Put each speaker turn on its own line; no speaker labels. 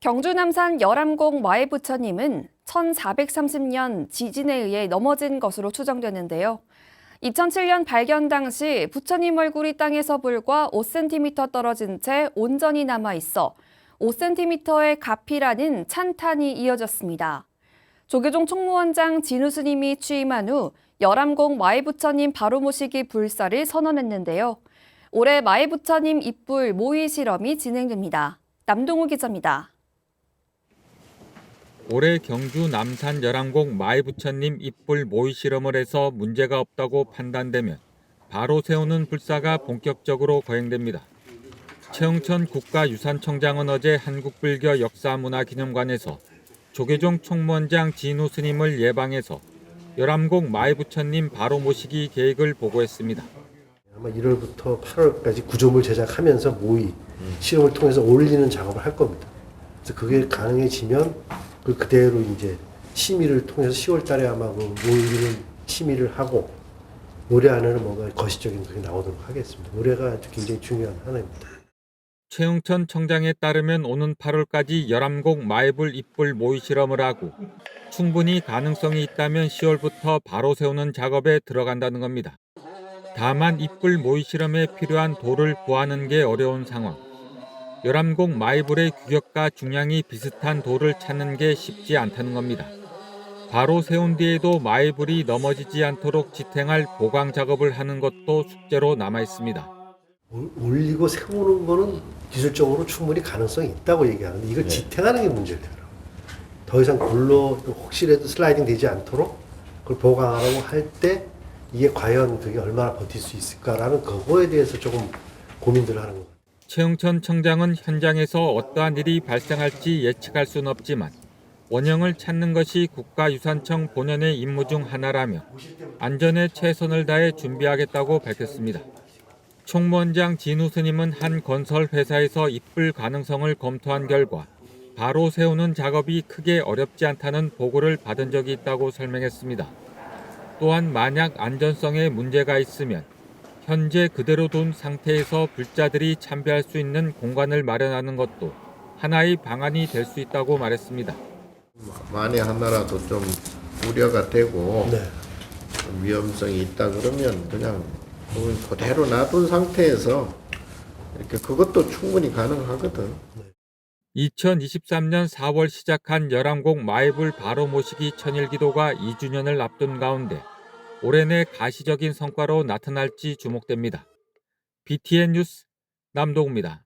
경주 남산 열암공 마의 부처님은 1430년 지진에 의해 넘어진 것으로 추정되는데요. 2007년 발견 당시 부처님 얼굴이 땅에서 불과 5cm 떨어진 채 온전히 남아 있어 5cm의 가피라는 찬탄이 이어졌습니다. 조계종 총무원장 진우 스님이 취임한 후 열암공 마의 부처님 바로 모시기 불사를 선언했는데요. 올해 마의 부처님 입불 모의 실험이 진행됩니다. 남동우 기자입니다.
올해 경주 남산 열암공 마이부처님 입불 모의 실험을 해서 문제가 없다고 판단되면 바로 세우는 불사가 본격적으로 거행됩니다. 최영천 국가유산청장은 어제 한국불교 역사문화기념관에서 조계종 총무원장 진우 스님을 예방해서 열암공 마이부처님 바로 모시기 계획을 보고했습니다.
아마 1월부터 8월까지 구조물 제작하면서 모의 실험을 통해서 올리는 작업을 할 겁니다. 그래서 그게 가능해지면 그 그대로 이제 심의를 통해서 10월 달에 아마 그 모의를 심의를 하고 올해 안에는 뭔가 거시적인 그게 나오도록 하겠습니다. 아주 굉장히 중요한 하나입니다.
최영천 청장에 따르면 오는 8월까지 열암공 마이불 입불 모의 실험을 하고 충분히 가능성이 있다면 10월부터 바로 세우는 작업에 들어간다는 겁니다. 다만 입불 모의 실험에 필요한 돌을 구하는 게 어려운 상황. 열암공 마이불의 규격과 중량이 비슷한 돌을 찾는 게 쉽지 않다는 겁니다. 바로 세운 뒤에도 마이불이 넘어지지 않도록 지탱할 보강 작업을 하는 것도 숙제로 남아 있습니다.
올- 올리고 세우는 거는 기술적으로 충분히 가능성이 있다고 얘기하는데 이걸 지탱하는 게 문제더라고요. 더 이상 굴러 혹시라도 슬라이딩 되지 않도록 그걸 보강하라고 할 때 이게 과연 그게 얼마나 버틸 수 있을까라는 그거에 대해서 조금 고민들을 하는 거예요.
최영천 청장은 현장에서 어떠한 일이 발생할지 예측할 수는 없지만 원형을 찾는 것이 국가유산청 본연의 임무 중 하나라며 안전에 최선을 다해 준비하겠다고 밝혔습니다. 총무원장 진우 스님은 한 건설 회사에서 입불 가능성을 검토한 결과 바로 세우는 작업이 크게 어렵지 않다는 보고를 받은 적이 있다고 설명했습니다. 또한 만약 안전성에 문제가 있으면 현재 그대로 둔 상태에서 불자들이 참배할 수 있는 공간을 마련하는 것도 하나의 방안이 될 수 있다고 말했습니다.
만에 하나라도 좀 우려가 되고
네.
좀 위험성이 있다 그러면 그냥 그대로 놔둔 상태에서 이렇게 그것도 충분히 가능하거든.
2023년 4월 시작한 열암공 마이불 바로 모시기 천일기도가 2주년을 앞둔 가운데 올해 내 가시적인 성과로 나타날지 주목됩니다. BTN 뉴스 남동우입니다.